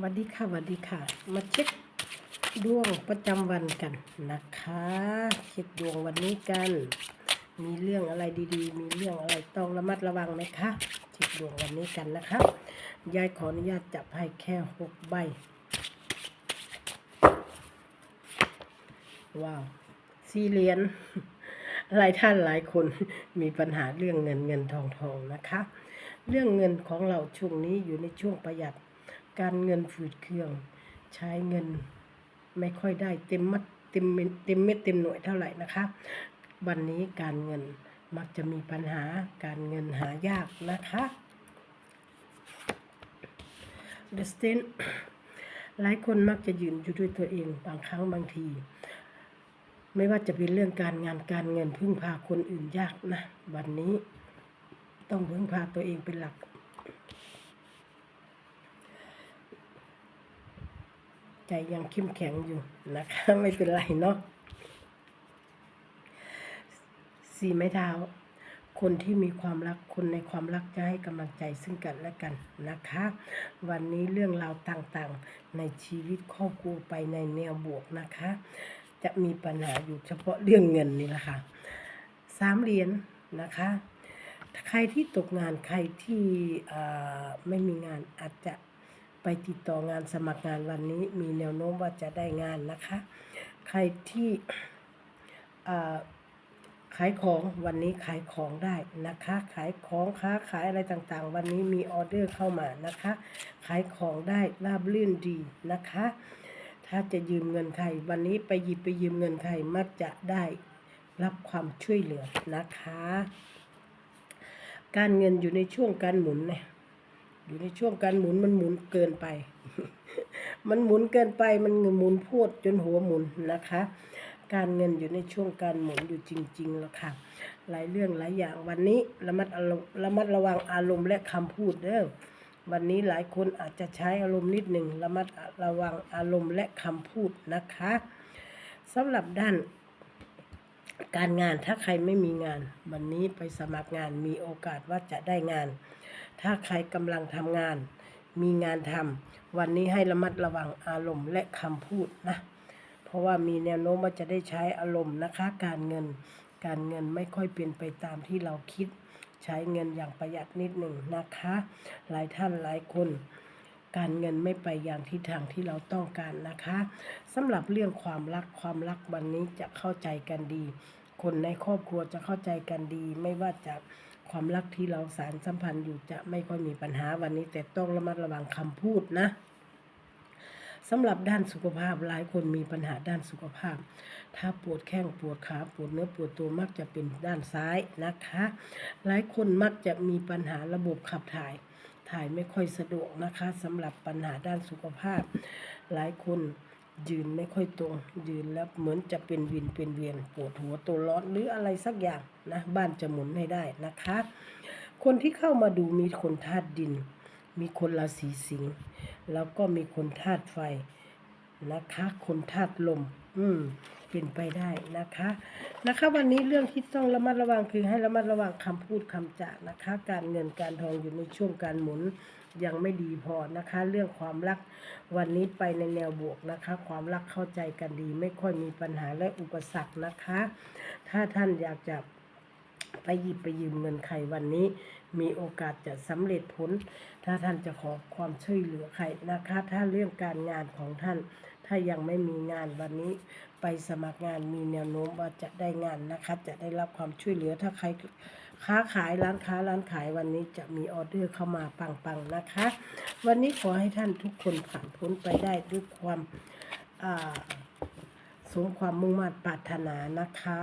สวัสดีค่ะสวัสดีค่ะ มาเช็คดวงประจำวันกันนะคะ เช็คดวงวันนี้กัน มีเรื่องอะไรดีๆ มีเรื่องอะไรต้องระมัดระวังไหมคะเช็คดวงวันนี้กันนะคะยายขออนุญาตจับให้แค่หกใบ ว้าวสี่เหรียญหลายท่านหลายคนมีปัญหาเรื่องเงินเงินทองทองนะคะ เรื่องเงินของเราช่วงนี้อยู่ในช่วงประหยัด การเงินฝืดเคือง ใช้เงินไม่ค่อยได้เต็มมัดเต็มเม็ดเต็มเม็ดเต็มหน่วยเท่าไหร่นะคะ วันนี้การเงินมักจะมีปัญหาการเงินหายากนะคะเดสตินหลายคนมักจะยืนอยู่ด้วยตัวเองบางครั้งบางที ไม่ว่าจะเป็นเรื่องการงานการเงินพึ่งพาคนอื่นยากนะ วันนี้ต้องพึ่งพาตัวเองเป็นหลัก ใจยังเข้มแข็งอยู่นะคะ ไม่เป็นไรเนาะสี่ไม้เท้า คนที่มีความรักคนในความรักจะให้กำลังใจซึ่งกันและกันนะคะ วันนี้เรื่องราวต่างๆ ในชีวิตครอบครัวไปในแนวบวกนะคะ จะมีปัญหาอยู่เฉพาะเรื่องเงินนี่แหละค่ะสามเหรียญนะคะ ใครที่ตกงานใครที่ไม่มีงานอาจจะ ไปติดต่องานสมัครงานวันนี้มีแนวโน้มว่าจะได้งานนะคะ ใครที่ขายของวันนี้ขายของได้นะคะ ขายของค้าขายอะไรต่างๆ วันนี้มีออเดอร์เข้ามานะคะ ขายของได้ราบรื่นดีนะคะ ถ้าจะยืมเงินใครวันนี้ไปหยิบไปยืมเงินใครมักจะได้รับความช่วยเหลือนะคะ การเงินอยู่ในช่วงการหมุนเนี่ย อยู่ในช่วงการหมุนมันหมุนเกินไป มันหมุนเกินไปมันหมุนพูดจนหัวหมุนนะคะ การเงินอยู่ในช่วงการหมุนอยู่จริงๆแล้วค่ะ หลายเรื่องหลายอย่างวันนี้ระมัดอารมณ์ระมัดระวังอารมณ์และคำพูดเด้อวันนี้หลายคนอาจจะใช้อารมณ์นิดหนึ่งระมัดระวังอารมณ์และคำพูดนะคะสำหรับด้าน การงานถ้าใครไม่มีงาน วันนี้ไปสมัครงานมีโอกาสว่าจะได้งาน ถ้าใครกำลังทำงาน มีงานทำวันนี้ให้ระมัดระวังอารมณ์และคำพูดนะ เพราะว่ามีแนวโน้มว่าจะได้ใช้อารมณ์นะคะ การเงิน การเงินไม่ค่อยเป็นไปตามที่เราคิด ใช้เงินอย่างประหยัดนิดหนึ่งนะคะ หลายท่านหลายคนการเงินไม่ไปอย่างทิศทางที่เราต้องการนะคะสำหรับเรื่องความรักความรักวันนี้จะเข้าใจกันดี คนในครอบครัวจะเข้าใจกันดี ไม่ว่าจะความรักที่เราสารสัมพันธ์อยู่จะไม่ค่อยมีปัญหาวันนี้ แต่ต้องระมัดระวังคำพูดนะสำหรับด้านสุขภาพหลายคนมีปัญหาด้านสุขภาพ ถ้าปวดแข้งปวดขาปวดเนื้อปวดตัวมักจะเป็นด้านซ้ายนะคะ หลายคนมักจะมีปัญหาระบบขับถ่าย ถ่ายไม่ค่อยสะดวกนะคะสำหรับปัญหาด้านสุขภาพ หลายคน ยืนไม่ค่อยตรง ยืนแล้วเหมือนจะเป็นวินเป็นเวียนปวดหัวตัวร้อนหรืออะไรสักอย่างนะบ้านจะหมุนให้ได้นะคะ คนที่เข้ามาดูมีคนธาตุดิน มีคนราศีสิงห์แล้วก็มีคนธาตุไฟ นะคะ คนธาตุลม อืม เป็นไปได้นะคะ นะคะ วันนี้เรื่องที่ต้องระมัดระวังคือให้ระมัดระวังคำพูดคำจานะคะ การเงินการทองอยู่ในช่วงการหมุนยังไม่ดีพอนะคะ เรื่องความรักวันนี้ไปในแนวบวกนะคะ ความรักเข้าใจกันดี ไม่ค่อยมีปัญหาและอุปสรรคนะคะ ถ้าท่านอยากจะ ไปหยิบไปยืมเงินใครวันนี้ มีโอกาสจะสำเร็จผล ถ้าท่านจะขอความช่วยเหลือใครนะคะ ถ้าเรื่องการงานของท่าน ถ้ายังไม่มีงานวันนี้ ไปสมัครงานมีแนวโน้มว่าจะได้งานนะคะ จะได้รับความช่วยเหลือถ้าใครค้าขายร้านค้าร้านขายวันนี้จะมีออเดอร์เข้ามาปังๆนะคะ วันนี้ขอให้ท่านทุกคนผ่านพ้นไปได้ด้วยความอ่าสมความมุ่งมั่นปรารถนานะคะ